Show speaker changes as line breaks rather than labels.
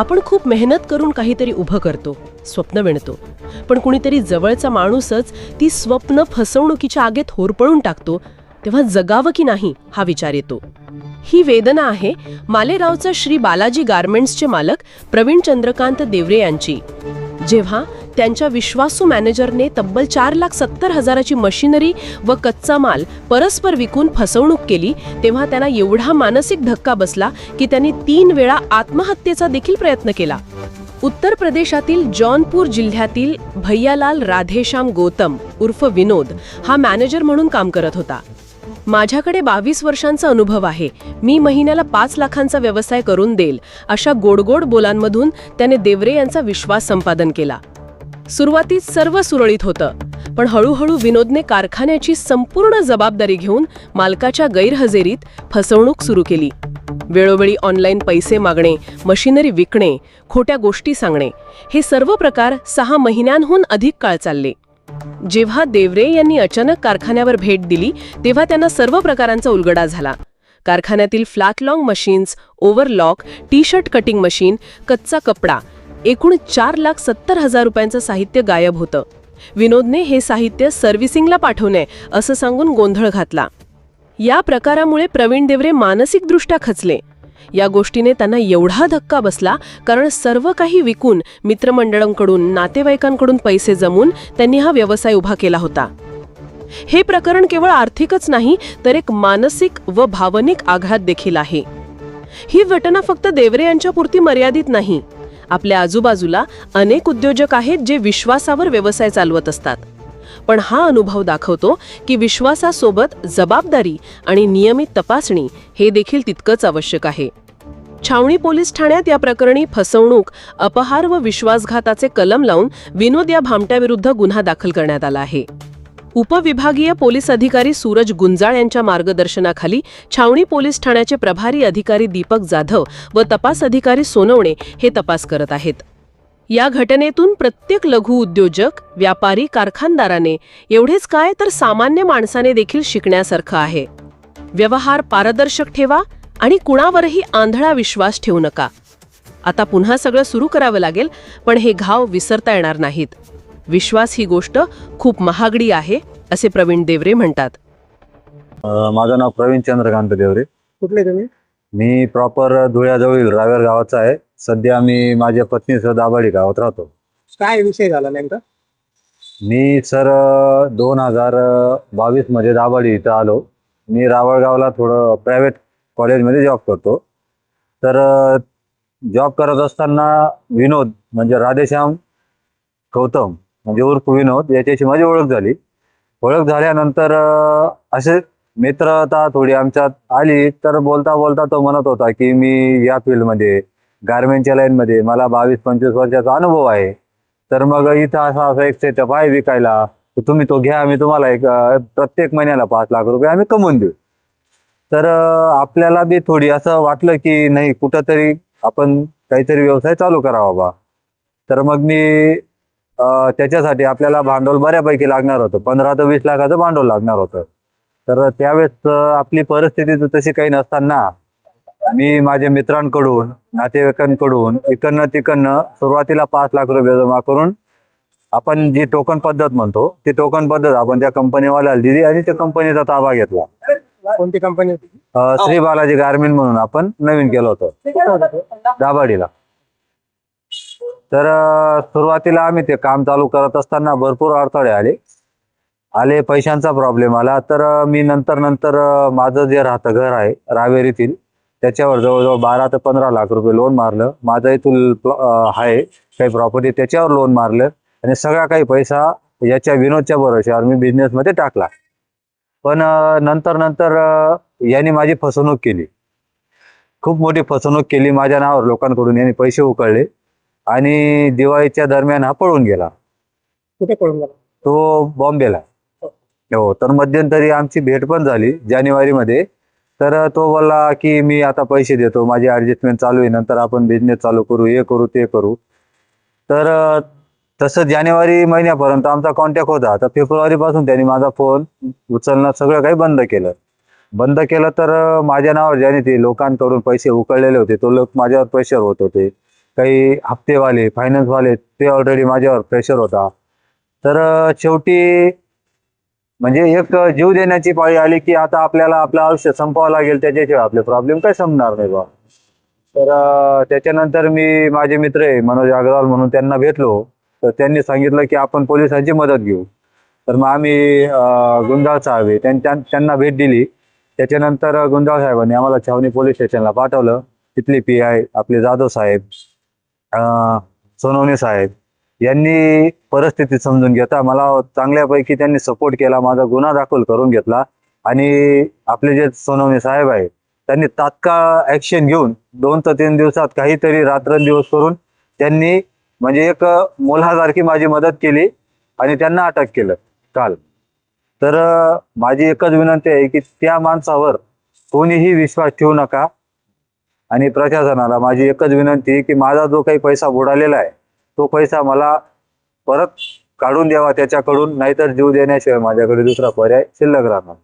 आपण खूप मेहनत करून काहीतरी उभं करतो स्वप्न विणतो. पण कुणीतरी जवळचा माणूसच ती स्वप्न फसवणुकीच्या आगेत होरपळून टाकतो तेव्हा जगावं की नाही हा विचार येतो. ही वेदना आहे मालेरावचा श्री बालाजी गार्मेंट्सचे मालक प्रवीण चंद्रकांत देवरे यांची. जेव्हा त्यांच्या विश्वासू मॅनेजरने तब्बल चार लाख सत्तर हजाराची मशिनरी व कच्चा माल परस्पर विकून फसवणूक केली तेव्हा त्यांना एवढा मानसिक धक्का बसला की त्यांनी तीन वेळा आत्महत्येचा देखील प्रयत्न केला. उत्तर प्रदेशातील जौनपूर जिल्ह्यातील भैयालाल राधेश्याम गौतम उर्फ विनोद हा मॅनेजर म्हणून काम करत होता. माझ्याकडे बावीस वर्षांचा अनुभव आहे. मी महिन्याला पाच लाखांचा व्यवसाय करून देईल अशा गोडगोड बोलांमधून त्याने देवरे यांचा विश्वास संपादन केला. सुरुवातीत सर्व सुरळीत होतं. पण हळूहळू विनोदने कारखान्याची संपूर्ण जबाबदारी घेऊन मालकाच्या गैरहजेरीत फसवणूक सुरू केली. वेळोवेळी ऑनलाईन पैसे मागणे मशिनरी विकणे खोट्या गोष्टी सांगणे हे सर्व प्रकार सहा महिन्यांहून अधिक काळ चालले. जेव्हा देवरे यांनी अचानक कारखान्यावर भेट दिली तेव्हा त्यांना सर्व प्रकारांचा उलगडा झाला. कारखान्यातील flat long machines overlock T shirt cutting machine कच्चा कपडा एकूण चार लाख सत्तर हजार रुपयांचं साहित्य गायब होतं. विनोदने हे साहित्य सर्व्हिसिंगला पाठवू नये असं सांगून गोंधळ घातला. या प्रकारामुळे प्रवीण देवरे मानसिकदृष्ट्या खचले. या गोष्टीने त्यांना एवढा धक्का बसला कारण सर्व काही विकून मित्रमंडळांकडून नातेवाईकांकडून पैसे जमून त्यांनी हा व्यवसाय उभा केला होता. हे प्रकरण केवळ आर्थिकच नाही तर एक मानसिक व भावनिक आघात देखील आहे. ही घटना फक्त देवरे यांच्यापुरती मर्यादित नाही आपल्या आजूबाजूला अनेक उद्योजक आहेत जे विश्वासावर व्यवसाय चालवत असतात. पण हा अनुभव दाखवतो की विश्वासासोबत जबाबदारी आणि नियमित तपासणी हे देखील तितकंच आवश्यक आहे. छावणी पोलीस ठाण्यात या प्रकरणी फसवणूक अपहार व विश्वासघाताचे कलम लावून विनोद या भामट्याविरुद्ध गुन्हा दाखल करण्यात आला आहे. उपविभागीय पोलीस अधिकारी सूरज गुंजाळ यांच्या मार्गदर्शनाखाली छावणी पोलीस ठाण्याचे प्रभारी अधिकारी दीपक जाधव व तपास अधिकारी सोनवणे हे तपास करत आहेत. या घटनेतून प्रत्येक लघु उद्योजक व्यापारी कारखानदाराने एवढेच काय तर सामान्य माणसाने देखील शिकण्यासारखं आहे. व्यवहार पारदर्शक ठेवा आणि कुणावरही आंधळा विश्वास ठेवू नका. आता पुन्हा सगळं सुरू करावं लागेल पण हे घाव विसरता येणार नाहीत. विश्वास ही गोष्ट खूप महागडी आहे असे प्रवीण देवरे म्हणतात.
माझं नाव प्रवीण चंद्रकांत देवरे.
कुठले तुम्ही?
मी प्रॉपर धुळ्याजवळील रावेर गावाचा आहे. सध्या मी माझ्या पत्नीसह दाभाडी गावात राहतो.
काय विषय झाला नेमका?
मी सर दोन हजार बावीसमध्ये दाभाडी इथं आलो. मी रावळगावला थोडं प्रायव्हेट कॉलेजमध्ये जॉब करतो. तर जॉब करत असताना विनोद म्हणजे राधेश्याम गौतम म्हणजे उर्फ विनोद याच्याशी माझी ओळख झाली. ओळख झाल्यानंतर असे मित्रता थोडी आमच्यात आली. तर बोलता बोलता तो म्हणत होता की मी या फील्डमध्ये गारमेंटच्या लाईनमध्ये मला बावीस पंचवीस वर्षाचा अनुभव आहे. तर मग इथं असा असा एक सेटअप आहे विकायला. तुम्ही तो घ्या आम्ही तुम्हाला एक प्रत्येक महिन्याला पाच लाख रुपये आम्ही कमवून देऊ. तर आपल्याला बी थोडी असं वाटलं की नाही कुठंतरी आपण काहीतरी व्यवसाय चालू करावा बा. तर मग मी त्याच्यासाठी आपल्याला भांडवल बऱ्यापैकी लागणार होतं. पंधरा ते वीस लाखाचं भांडवल लागणार होतं. तर त्यावेळेस आपली परिस्थिती तशी काही नसताना मी माझ्या मित्रांकडून नातेवाईकांकडून इकडनं तिकडनं सुरुवातीला पाच लाख रुपये जमा करून आपण जी टोकन पद्धत म्हणतो ती टोकन पद्धत आपण त्या कंपनीवाल्याला दिली आणि त्या कंपनीचा ताबा घेतला.
कोणती कंपनी
श्री बालाजी गारमेंट म्हणून आपण नवीन केलं होतं. दाभाडीला. तर सुरुवातीला आम्ही ते काम चालू करत असताना भरपूर अडथळे आले. आले पैशांचा प्रॉब्लेम आला. तर मी नंतर नंतर माझं जे राहतं घर आहे रावेरीतील त्याच्यावर जवळजवळ बारा ते पंधरा लाख रुपये लोन मारलं. माझं इथून आहे काही प्रॉपर्टी त्याच्यावर लोन मारलं. आणि सगळा काही पैसा याच्या विनोदच्या भरोश्यावर मी बिझनेसमध्ये टाकला. पण नंतर नंतर यांनी माझी फसवणूक केली. खूप मोठी फसवणूक केली. माझ्या नावावर लोकांकडून यांनी पैसे उकळले. आणि दिवाळीच्या दरम्यान हा पळून गेला.
कुठे पळून गेला?
तो बॉम्बेला. हो. तर मध्यंतरी आमची भेट पण झाली जानेवारीमध्ये. तर तो बोलला की मी आता पैसे देतो माझी ॲडजस्टमेंट चालू आहे नंतर आपण बिझनेस चालू करू हे करू ते करू. तर तसं जानेवारी महिन्यापर्यंत आमचा कॉन्टॅक्ट होता. तर फेब्रुवारीपासून त्यांनी माझा फोन उचलणं सगळं काही बंद केलं. बंद केलं तर माझ्या नावावर ज्याने ते लोकांकडून पैसे उकळलेले होते तो लोक माझ्यावर प्रेशर होत होते. काही हप्तेवाले फायनान्सवाले ते ऑलरेडी माझ्यावर प्रेशर होता. तर शेवटी म्हणजे एक जीव देण्याची पाळी आली की आता आपल्याला आपलं आयुष्य संपवावं लागेल त्याच्याशिवाय आपले प्रॉब्लेम काय संपणार नाही बा तर त्याच्यानंतर मी माझे मित्र आहे मनोज अग्रवाल म्हणून त्यांना भेटलो. तर त्यांनी सांगितलं की आपण पोलिसांची मदत घेऊ. तर मग आम्ही गुंजाळ साहेब आहे त्यांच्या त्यांना भेट दिली. त्याच्यानंतर गुंजाळ साहेबांनी आम्हाला छावणी पोलीस स्टेशनला पाठवलं. तिथले पी आय आपले जाधव साहेब. सोनवणे साहेब यांनी परिस्थिती समजून घेता. मला चांगल्यापैकी त्यांनी सपोर्ट केला माझा गुन्हा दाखल करून घेतला. आणि आपले जे सोनवणे साहेब आहे त्यांनी तात्काळ ऍक्शन घेऊन दोन ते तीन दिवसात काहीतरी रात्रंदिवस करून त्यांनी म्हणजे एक मोलासारखी माझी मदत केली आणि त्यांना अटक केलं काल. तर माझी एकच विनंती आहे की त्या माणसावर कोणीही विश्वास ठेवू नका. आणि प्रशासनाला माझी एकच विनंती की माझा जो काही पैसा बुडालेला आहे तो पैसा मला परत काढून द्यावा त्याच्याकडून नाहीतर जीव देण्याशिवाय माझ्याकडे दुसरा पर्याय शिल्लक राहणार.